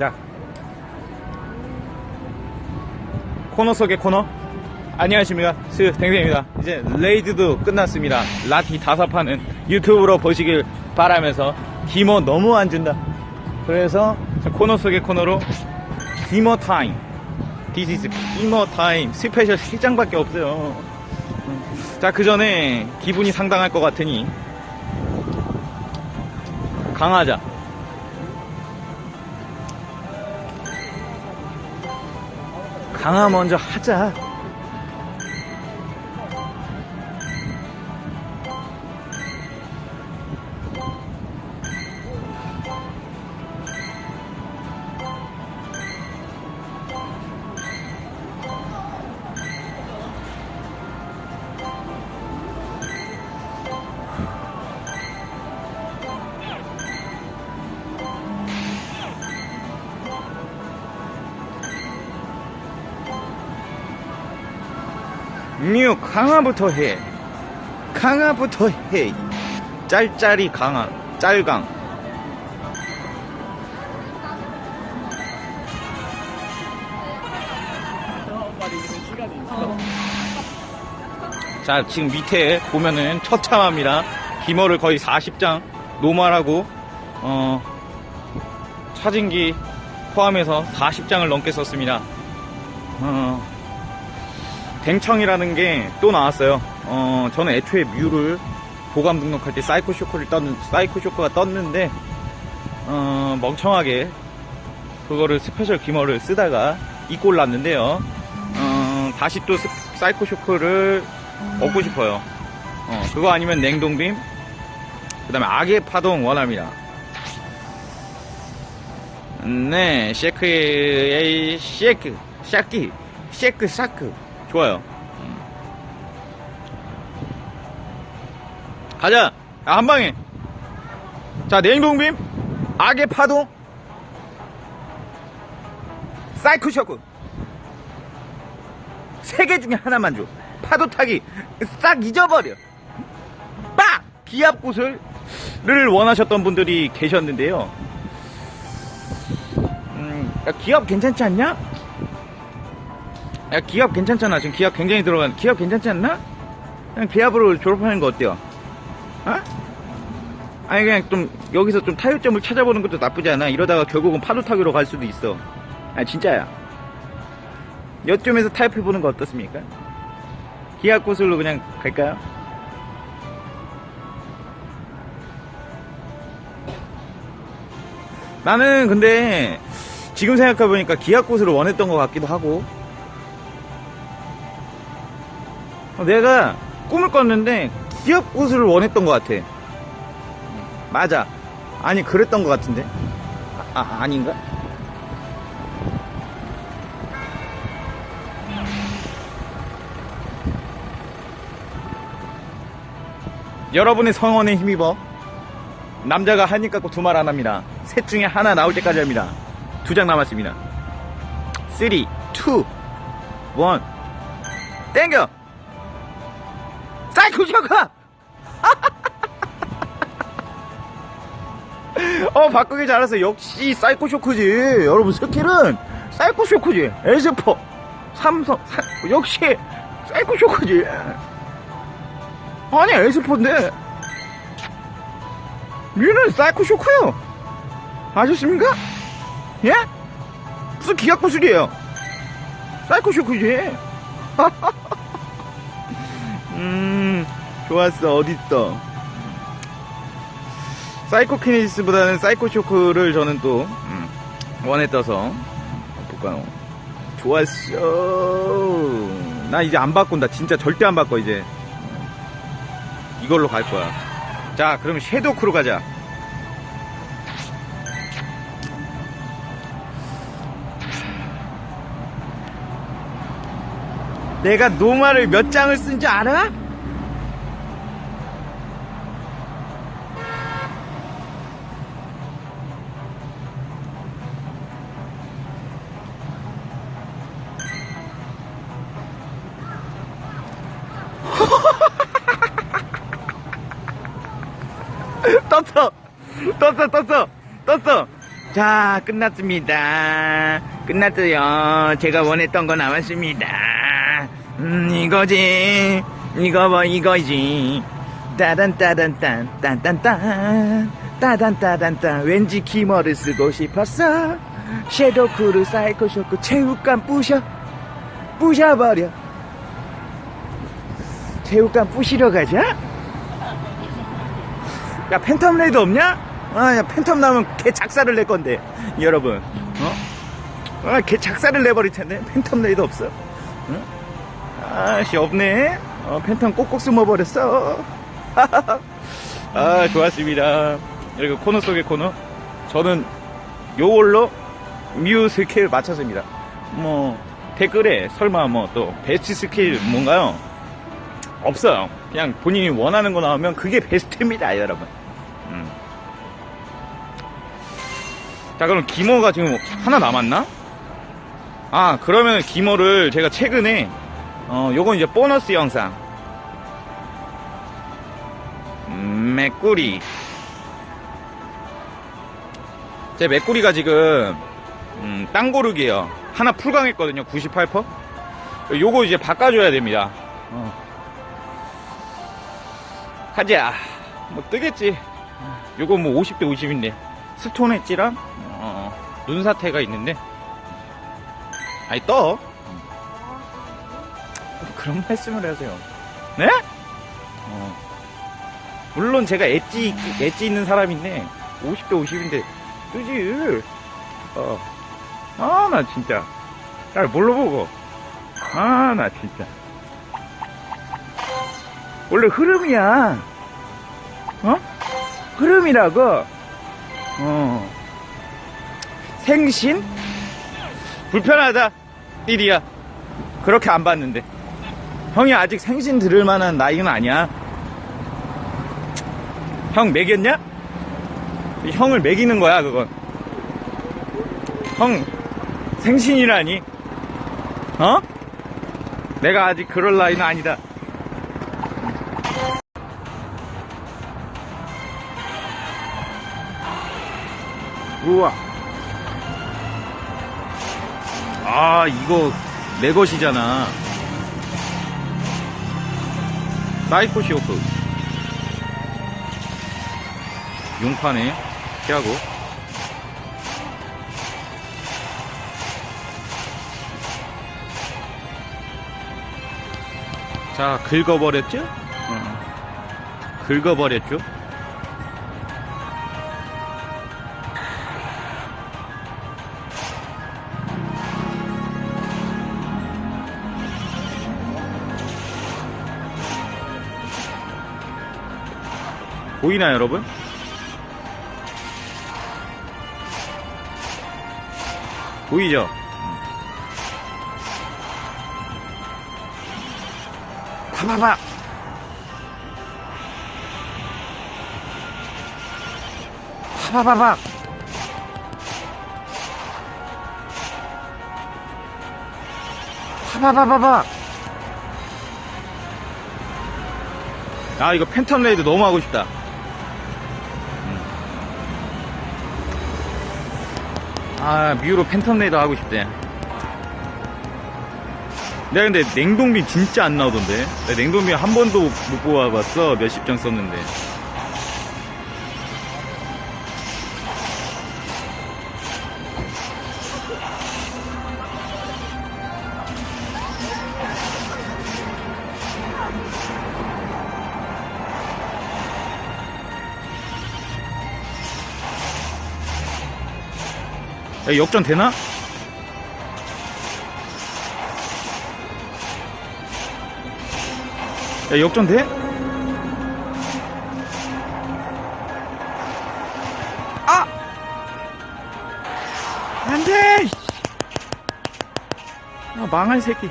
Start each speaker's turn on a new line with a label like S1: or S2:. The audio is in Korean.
S1: 자. 코너 속의 코너. 안녕하십니까. 스 댕댕입니다. 이제 레이드도 끝났습니다. 라티 판은 유튜브로 보시길 바라면서 기모 너무 안 준다. 그래서 코너 속의 코너로 기모 타임. Is 기모 타임. 스페셜 3장밖에 없어요. 자 그 전에 기분이 상당할 것 같으니 강하자 강화 먼저 하자. 뮤 강화부터 해. 강화부터 해. 짤짤이 강화. 짤강. 자, 지금 밑에 보면은 처참합니다. 기머를 거의 40장 노멀하고, 어, 차진기 포함해서 40장을 넘게 썼습니다. 어, 댕청이라는 게 또 나왔어요. 어, 저는 애초에 뮤를 보관 등록할 때 사이코 쇼크를 떴는, 사이코 쇼크가 떴는데, 어, 멍청하게 그거를 스페셜 기머를 쓰다가 이꼴 났는데요. 어, 다시 또 스- 사이코 쇼크를 얻고 싶어요. 어, 그거 아니면 냉동빔, 그 다음에 악의 파동 원합니다. 네, 쉐크의, 쉐크, 샤키, 쉐크, 샤크. 좋아요. 음. 가자! 야, 한 방에! 자, 냉동빔, 악의 파동, 사이코 쇼크. 세 개 중에 하나만 줘. 파도 타기 싹 잊어버려. 빡! 기압 구슬을 원하셨던 분들이 계셨는데요. 음, 야, 기압 괜찮지 않냐? 야, 기압 괜찮잖아. 지금 기압 굉장히 들어간, 기압 괜찮지 않나? 그냥 기압으로 졸업하는 거 어때요? 어? 아니, 그냥 좀, 여기서 좀 타협점을 찾아보는 것도 나쁘지 않아. 이러다가 결국은 파도 타기로 갈 수도 있어. 아, 진짜야. 여점에서 타협해보는 거 어떻습니까? 기압 구슬로 그냥 갈까요? 나는 근데 지금 생각해보니까 기압 구슬을 원했던 것 같기도 하고 내가 꿈을 꿨는데 기압 구슬을 원했던 것 같아 맞아 아니 그랬던 것 같은데 아, 아 아닌가? 여러분의 성원에 힘입어 남자가 한 입 갖고 두 말 안 합니다. 셋 중에 하나 나올 때까지 합니다. 두 장 남았습니다. 3, 2, 1. 땡겨! 쇼크! 어, 바꾸기 잘했어. 역시 사이코 쇼크지. 여러분, 스킬은 사이코 쇼크지. 에스퍼, 삼성, 사- 역시 사이코 쇼크지. 아니, 에스퍼인데. 뮤는 사이코 쇼크요. 아셨습니까? 예? 무슨 기약 구슬이에요? 사이코 쇼크지. 음, 좋았어. 어딨어? 사이코 키네시스보다는 사이코 쇼크를 저는 또, 음, 원에 떠서, 볼까요? 좋았어. 나 이제 안 바꾼다. 진짜 절대 안 바꿔, 이제. 이걸로 갈 거야. 자, 그러면 섀도우 크루 가자. 내가 노마를 몇 장을 쓴 줄 알아? 떴어 떴어 떴어 떴어 자, 끝났습니다. 끝났어요. 제가 원했던 거 나왔습니다. 음, 이거지. 이거 뭐, 이거지. 따단, 따단, 딴, 딴, 딴, 딴. 따단, 따단, 딴. 왠지 기머를 쓰고 싶었어. 섀도우 크루 사이코 쇼크 체육관 부셔. 부셔버려. 체육관 부시러 가자. 야, 팬텀 레이드 없냐? 아, 야, 팬텀 나오면 개 작사를 낼 건데, 여러분. 어? 아, 개 작사를 내버릴 텐데, 팬텀 레이드 없어. 응? 아씨, 없네. 어, 팬텀 꼭꼭 숨어버렸어. 아, 좋았습니다. 여기 코너 속의 코너. 저는 요걸로 뮤 스킬 맞췄습니다. 뭐, 댓글에 설마 뭐또 베스트 스킬 뭔가요? 없어요. 그냥 본인이 원하는 거 나오면 그게 베스트입니다, 여러분. 음. 자, 그럼 기모가 지금 하나 남았나? 아, 그러면 기모를 제가 최근에, 어, 요건 이제 보너스 영상. 음, 맥구리. 제 맥구리가 지금, 음, 땅 고르기에요. 하나 풀강했거든요, 98%. 요거 이제 바꿔줘야 됩니다. 어. 가자. 뭐 뜨겠지. 요거 뭐 50대 50인데. 스톤 엣지랑, 어, 눈사태가 있는데. 아니, 떠. 그런 말씀을 하세요. 네? 어. 물론 제가 엣지, 엣지 있는 사람인데, 50대 50인데, 뜨지. 어. 아, 나 진짜. 날 뭘로 보고. 아, 나 진짜. 원래 흐름이야. 어? 흐름이라고. 어. 생신? 불편하다. 띠리야. 그렇게 안 봤는데. 형이 아직 생신 들을 만한 나이는 아니야. 형 매겼냐? 형을 매기는 거야, 그건. 형, 생신이라니. 어? 내가 아직 그럴 나이는 아니다. 우와. 아, 이거 내 것이잖아. 사이코 쇼크. 용판에 피하고. 자, 긁어버렸죠? 어. 긁어버렸죠? 보이나요, 여러분? 보이죠? 봐봐봐! 봐봐 봐! 봐봐봐봐! 아, 이거 팬텀 레이드 너무 하고 싶다. 아 뮤로 팬텀 레이더 하고 싶대. 내가 근데 냉동빔 진짜 안 나오던데. 냉동빔 한 번도 못 뽑아봤어. 몇십 장 썼는데 야, 역전 되나? 야, 역전 돼? 아! 안 돼! 아, 망할 새끼.